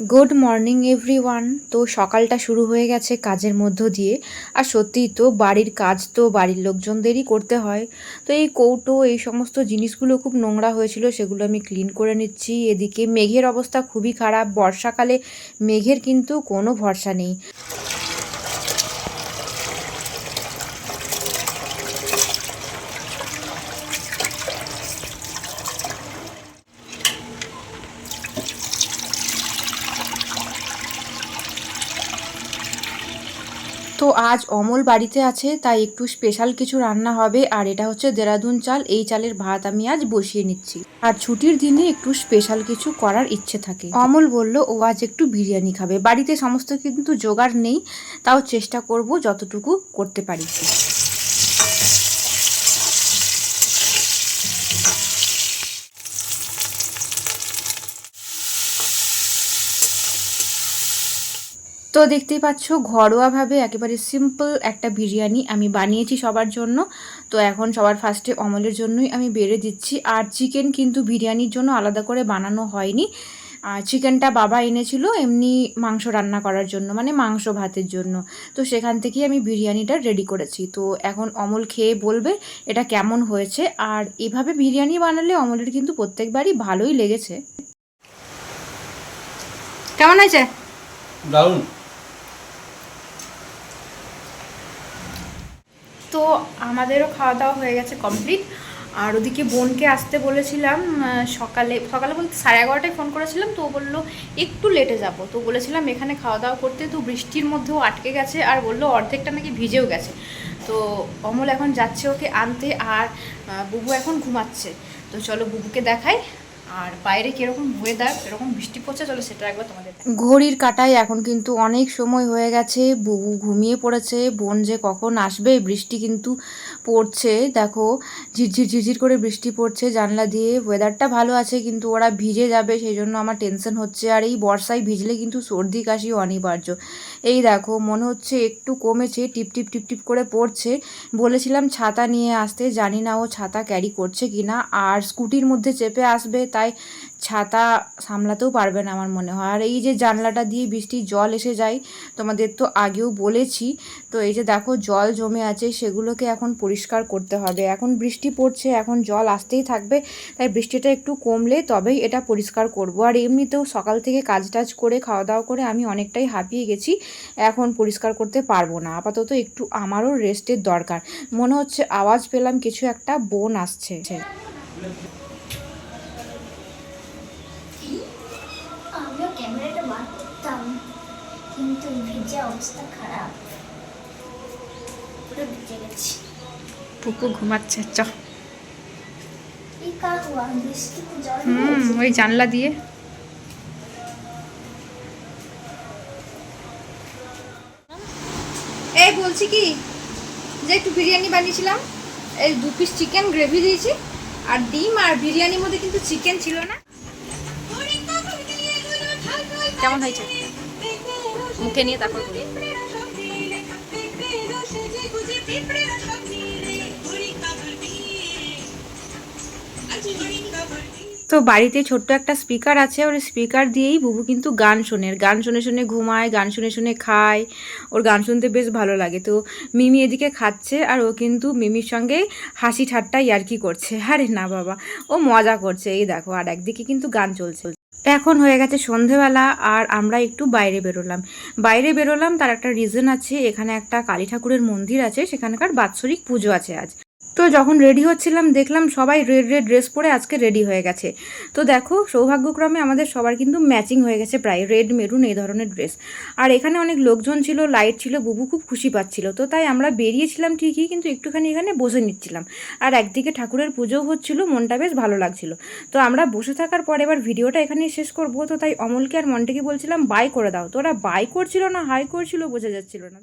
Good morning everyone তো সকালটা শুরু হয়ে গেছে কাজের মধ্য দিয়ে। আর সত্যিই তো বাড়ির কাজ তো বাড়ির লোকজনদেরই করতে হয়। তো এই কৌটো, এই সমস্ত জিনিসগুলো খুব নোংরা হয়েছিল, সেগুলো আমি ক্লিন করে নিচ্ছি। এদিকে মেঘের অবস্থা খুবই খারাপ। বর্ষাকালে মেঘের কিন্তু কোনো ভরসা নেই। তো আজ অমল বাড়িতে আছে, তাই একটু স্পেশাল কিছু রান্না হবে। আর এটা হচ্ছে দেরাদুন চাল, এই চালের ভাত আমি আজ বসিয়ে নিচ্ছি। আর ছুটির দিনে একটু স্পেশাল কিছু করার ইচ্ছে থাকে। অমল বলল, ও আজ একটু বিরিয়ানি খাবে। বাড়িতে সমস্ত কিন্তু জোগাড় নেই, তাও চেষ্টা করব যতটুকু করতে পারি। তো দেখতেই পাচ্ছ ঘরোয়াভাবে একেবারে সিম্পল একটা বিরিয়ানি আমি বানিয়েছি সবার জন্য। তো এখন সবার ফার্স্টে অমলের জন্যই আমি বেড়ে দিচ্ছি। আর চিকেন কিন্তু বিরিয়ানির জন্য আলাদা করে বানানো হয়নি। আর চিকেনটা বাবা এনেছিল এমনি মাংস রান্না করার জন্য মানে মাংস ভাতের জন্য। তো সেখান থেকেই আমি বিরিয়ানিটা রেডি করেছি। তো এখন অমল খেয়ে বলবে এটা কেমন হয়েছে। আর এভাবে বিরিয়ানি বানালে অমলের কিন্তু প্রত্যেকবারই ভালোই লেগেছে। কেমন হয়েছে? দারুণ। তো আমাদেরও খাওয়া দাওয়া হয়ে গেছে কমপ্লিট। আর ওদিকে বোনকে আসতে বলেছিলাম সকালে সকালে বলতে সাড়ে এগারোটায় ফোন করেছিলাম, তো বলল, একটু লেটে যাব। তো বলেছিলাম, এখানে খাওয়া দাওয়া করতে। তো বৃষ্টির মধ্যেও আটকে গেছে আর বলল, অর্ধেকটা নাকি ভিজেও গেছে। তো অমল এখন যাচ্ছে ওকে আনতে আর বুবু এখন ঘুমাচ্ছে। তো চলো বুবুকে দেখাই। আর বাইরে কীরকম ওয়েদার এরকম বৃষ্টি পড়ছে, চলো সেটা একবার তোমাদের ঘড়ির কাটায় এখন কিন্তু অনেক সময় হয়ে গেছে বউ ঘুমিয়ে পড়েছে, বোন যে কখন আসবে, বৃষ্টি কিন্তু পড়ছে, দেখো, ঝিরঝির ঝিরঝির করে বৃষ্টি পড়ছে, জানলা দিয়ে ওয়েদারটা ভালো আছে কিন্তু ওরা ভিজে যাবে সেই জন্য আমার টেনশন হচ্ছে। আর এই বর্ষায় ভিজলে কিন্তু সর্দি, কাশি অনিবার্য। এই দেখো, মনে হচ্ছে একটু কমেছে, টিপ টিপ টিপ টিপ করে পড়ছে। বলেছিলাম ছাতা নিয়ে আসতে, জানি না ও ছাতা ক্যারি করছে কি না আর স্কুটির মধ্যে চেপে আসবে, তাই ছাতা সামলাতেও পারবে না আমার মনে হয়। আর এই যে জানলাটা দিয়ে বৃষ্টির জল এসে যায়, তোমাদের তো আগেও বলেছি, তো এই যে দেখো জল জমে আছে, সেগুলোকে এখন পরিষ্কার করতে হবে। এখন বৃষ্টি পড়ছে, এখন জল আসতেই থাকবে, তাই বৃষ্টিটা একটু কমলে তবেই এটা পরিষ্কার করব। আর এমনিতেও সকাল থেকে কাজ টাজ করে খাওয়া দাওয়া করে আমি অনেকটাই হাঁপিয়ে গেছি, এখন পরিষ্কার করতে পারব না। আপাতত একটু আমারও রেস্টের দরকার। মনে হচ্ছে আওয়াজ পেলাম, কিছু একটা বোন আসছে। কিন্তু ভিজে অবস্থা খারাপ পুরো ভিজে গেছি পুকু ঘুমাচ্ছে চ। হুম ওই জানলা দিয়ে। এই বলছি কি যে একটু বিরিয়ানি বানিয়েছিলাম এই দু পিস চিকেন গ্রেভি দিয়েছি আর ডিম আর বিরিয়ানির মধ্যে কিন্তু চিকেন ছিল না। কেমন হয়েছে? মুখে নিয়ে তারপর তো বাড়িতে ছোট্ট একটা স্পিকার আছে, ওর স্পিকার দিয়েই বুবু কিন্তু গান শোনে। গান শুনে শুনে ঘুমায়, গান শুনে শুনে খায়। ওর গান শুনতে বেশ ভালো লাগে। তো মিমি এদিকে খাচ্ছে আর ও কিন্তু মিমির সঙ্গে হাসি ঠাট্টা ইয়ার্কি করছে। আরে না বাবা, ও মজা করছে। এই দেখো, আর একদিকে কিন্তু গান চলছে। এখন হয়ে গেছে সন্ধেবেলা আর আমরা একটু বাইরে বেরোলাম। বাইরে বেরোলাম, তার একটা রিজন আছে, এখানে একটা কালী ঠাকুরের মন্দির আছে, সেখানকার বাৎসরিক পুজো আছে আজ। তো যখন রেডি হচ্ছিলাম, দেখলাম সবাই রেড রেড ড্রেস পরে আজকে রেডি হয়ে গেছে। তো দেখো, সৌভাগ্যক্রমে আমাদের সবার কিন্তু ম্যাচিং হয়ে গেছে প্রায়। রেড মেরুন এই ধরনের ড্রেস আর এখানে অনেক লোকজন ছিল লাইট ছিল, বুবু খুব খুশি পাচ্ছিল। তো তাই আমরা বেরিয়েছিলাম ঠিকই, কিন্তু একটুখানি এখানে বসে নিচ্ছিলাম। আর একদিকে ঠাকুরের পুজোও হচ্ছিল, মনটা বেশ ভালো লাগছিল। তো আমরা বসে থাকার পর এবার ভিডিওটা এখানেই শেষ করব। তো তাই অমলকে আর মনটাকে বলছিলাম বাই করে দাও। তো ওরা বাই করছিল না হাই করছিল, বোঝা যাচ্ছিল না।